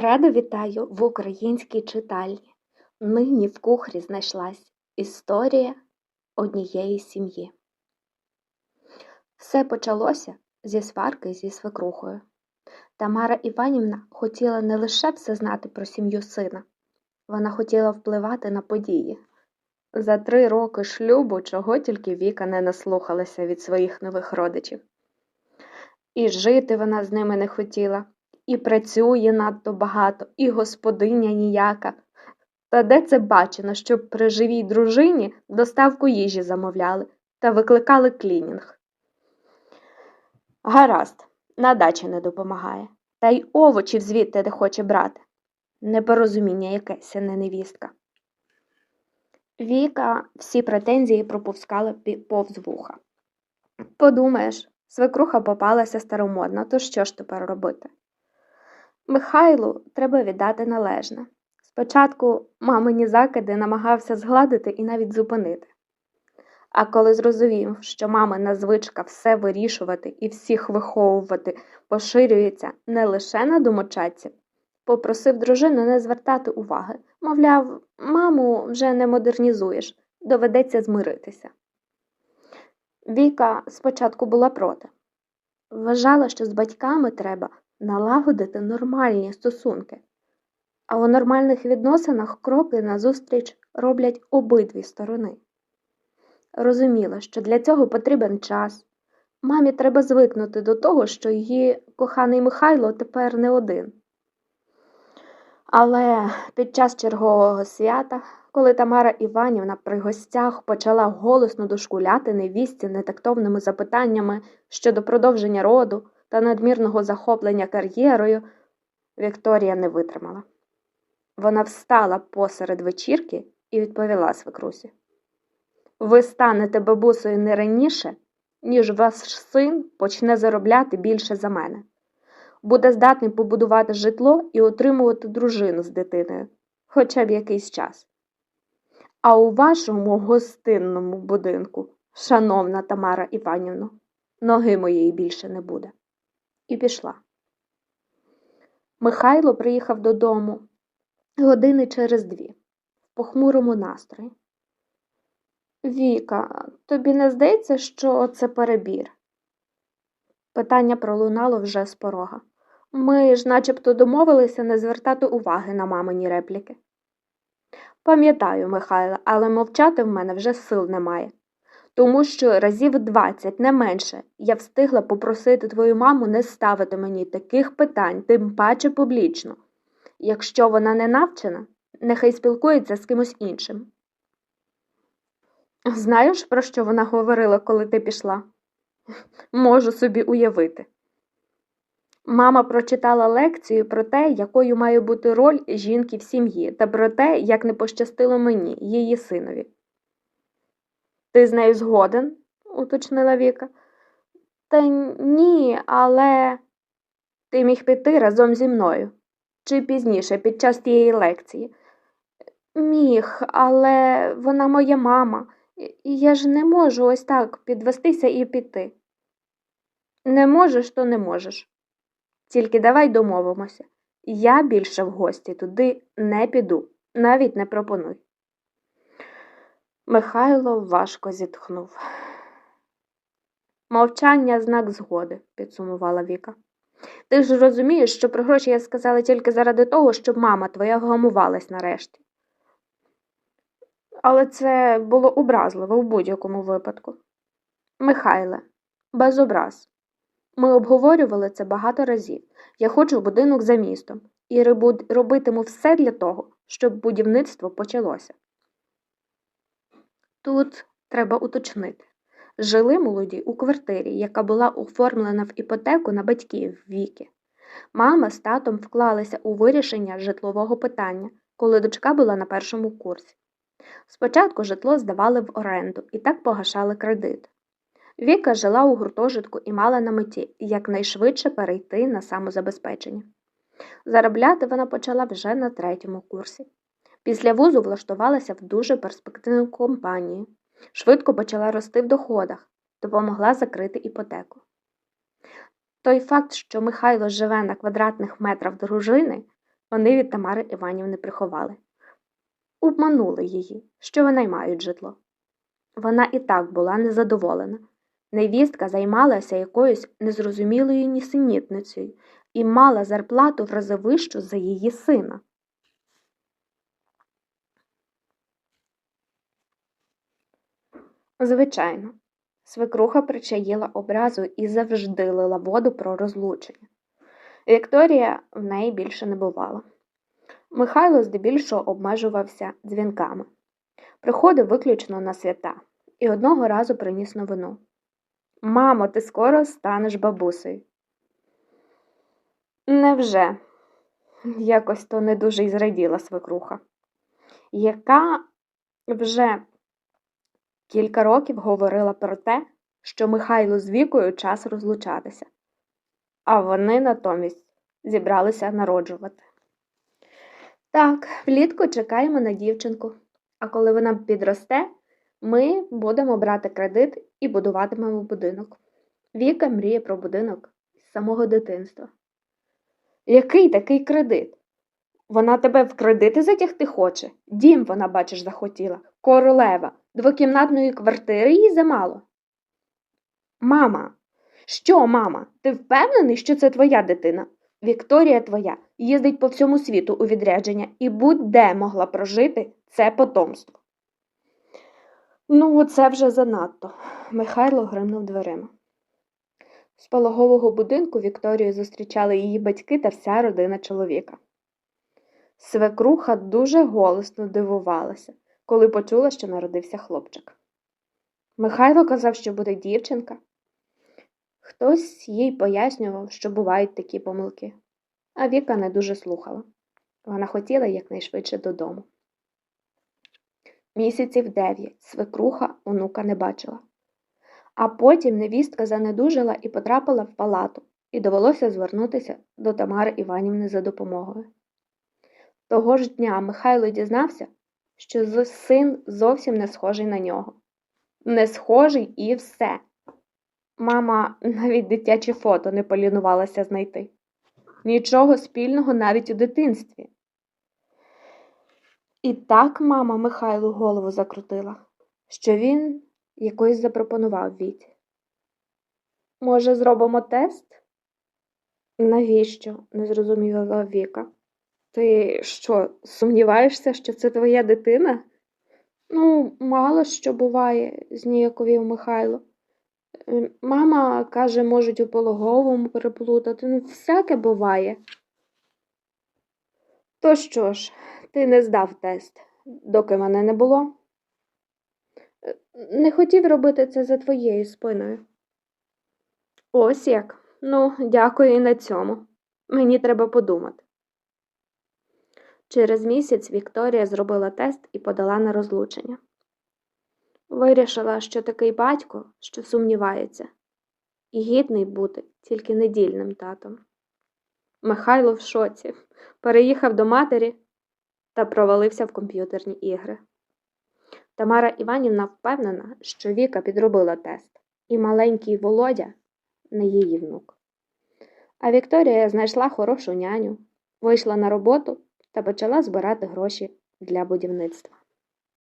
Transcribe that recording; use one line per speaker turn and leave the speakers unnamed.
Радо вітаю в українській читальні. Нині в кухрі знайшлась історія однієї сім'ї. Все почалося зі сварки зі свекрухою. Тамара Іванівна хотіла не лише все знати про сім'ю сина, вона хотіла впливати на події. За три роки шлюбу чого тільки Віка не наслухалася від своїх нових родичів. І жити вона з ними не хотіла, і працює надто багато, і господиня ніяка. Та де це бачено, щоб при живій дружині доставку їжі замовляли та викликали клінінг? Гаразд, на дачі не допомагає, та й овочів звідти не хоче брати. Непорозуміння якесь, не невістка. Віка всі претензії пропускала повз вуха. Подумаєш, свекруха попалася старомодна, то що ж тепер робити? Михайлу треба віддати належне. Спочатку мамині закиди намагався згладити і навіть зупинити. А коли зрозумів, що мамина звичка все вирішувати і всіх виховувати поширюється не лише на домочадців, попросив дружину не звертати уваги. Мовляв, маму вже не модернізуєш, доведеться змиритися. Віка спочатку була проти. Вважала, що з батьками треба налагодити нормальні стосунки, а у нормальних відносинах кроки назустріч роблять обидві сторони. Розуміла, що для цього потрібен час. Мамі треба звикнути до того, що її коханий Михайло тепер не один. Але під час чергового свята, коли Тамара Іванівна при гостях почала голосно дошкуляти невістці нетактовними запитаннями щодо продовження роду та надмірного захоплення кар'єрою, Вікторія не витримала. Вона встала посеред вечірки і відповіла свекрусі. Ви станете бабусею не раніше, ніж ваш син почне заробляти більше за мене. Буде здатний побудувати житло і отримувати дружину з дитиною, хоча б якийсь час. А у вашому гостинному будинку, шановна Тамара Іванівна, ноги моєї більше не буде. І пішла. Михайло приїхав додому години через дві, в похмурому настрої. Віка, тобі не здається, що це перебір? Питання пролунало вже з порога. Ми ж начебто домовилися не звертати уваги на мамині репліки. Пам'ятаю, Михайло, але мовчати в мене вже сил немає. Тому що разів двадцять, не менше, я встигла попросити твою маму не ставити мені таких питань, тим паче публічно. Якщо вона не навчена, нехай спілкується з кимось іншим. Знаєш, про що вона говорила, коли ти пішла? Можу собі уявити. Мама прочитала лекцію про те, якою має бути роль жінки в сім'ї, та про те, як не пощастило мені, її синові. Ти з нею згоден? уточнила Віка. Та ні, але ти міг піти разом зі мною. Чи пізніше, під час тієї лекції? Міг, але вона моя мама, і я ж не можу ось так підвестися і піти. Не можеш, то не можеш. Тільки давай домовимося. Я більше в гості туди не піду, навіть не пропонуй. Михайло важко зітхнув. Мовчання знак згоди, підсумувала Віка. Ти ж розумієш, що про гроші я сказала тільки заради того, щоб мама твоя гамувалась нарешті. Але це було образливо в будь-якому випадку. Михайле, без образ. Ми обговорювали це багато разів. Я хочу будинок за містом і робитиму все для того, щоб будівництво почалося. Тут треба уточнити. Жили молоді у квартирі, яка була оформлена в іпотеку на батьків віки. Мама з татом вклалися у вирішення житлового питання, коли дочка була на першому курсі. Спочатку житло здавали в оренду і так погашали кредит. Віка жила у гуртожитку і мала на меті якнайшвидше перейти на самозабезпечення. Заробляти вона почала вже на третьому курсі. Після вузу влаштувалася в дуже перспективну компанію, швидко почала рости в доходах, допомогла закрити іпотеку. Той факт, що Михайло живе на квадратних метрах дружини, Вони від Тамари Іванівни приховали. Обманули її, що винаймають житло. Вона і так була незадоволена. Невістка займалася якоюсь незрозумілою нісенітницею і мала зарплату в рази вищу за її сина. Звичайно, свекруха причаїла образу і завжди лила воду про розлучення. Вікторія в неї більше не бувала. Михайло здебільшого обмежувався дзвінками. Приходив виключно на свята і одного разу приніс новину. Мамо, ти скоро станеш бабусею. Невже? Якось то не дуже й зраділа свекруха, яка вже кілька років говорила про те, що Михайло з вікою час розлучатися, а вони натомість зібралися народжувати. Так, влітку чекаємо на дівчинку, а коли вона підросте, ми будемо брати кредит і будуватимемо будинок. Віка мріє про будинок з самого дитинства. Який такий кредит? Вона тебе в кредити затягти хоче. Дім вона, бачиш, захотіла. Королева, двокімнатної квартири їй замало. Мама, що, мама? Ти впевнений, що це твоя дитина? Вікторія твоя їздить по всьому світу у відрядження і будь-де могла прожити це потомство. Ну, це вже занадто. Михайло гримнув дверима. З пологового будинку Вікторію зустрічали її батьки та вся родина чоловіка. Свекруха дуже голосно дивувалася, коли почула, що народився хлопчик. Михайло казав, що буде дівчинка. Хтось їй пояснював, що бувають такі помилки, а Віка не дуже слухала. Вона хотіла якнайшвидше додому. Місяців дев'ять свекруха онука не бачила. А потім невістка занедужила і потрапила в палату, і довелося звернутися до Тамари Іванівни за допомогою. Того ж дня Михайло дізнався, що син зовсім не схожий на нього. Не схожий і все. Мама навіть дитячі фото не полінувалася знайти. Нічого спільного навіть у дитинстві. І так мама Михайлу голову закрутила, що він якось запропонував Віті. Може, зробимо тест? Навіщо? не зрозуміла Віка. Ти що, сумніваєшся, що це твоя дитина? Ну, мало що буває, зніяковів Михайло. Е, Мама каже, можуть у пологовому переплутати, ну всяке буває. То що ж, ти не здав тест, доки мене не було. Е, Не хотів робити це за твоєю спиною. Ось як. Ну, дякую і на цьому. Мені треба подумати. Через місяць Вікторія зробила тест і подала на розлучення. Вирішила, що такий батько, що сумнівається, і гідний бути тільки недільним татом. Михайло в шоці, переїхав до матері та провалився в комп'ютерні ігри. Тамара Іванівна впевнена, що Віка підробила тест, і маленький Володя не її внук. А Вікторія знайшла хорошу няню, вийшла на роботу та почала збирати гроші для будівництва.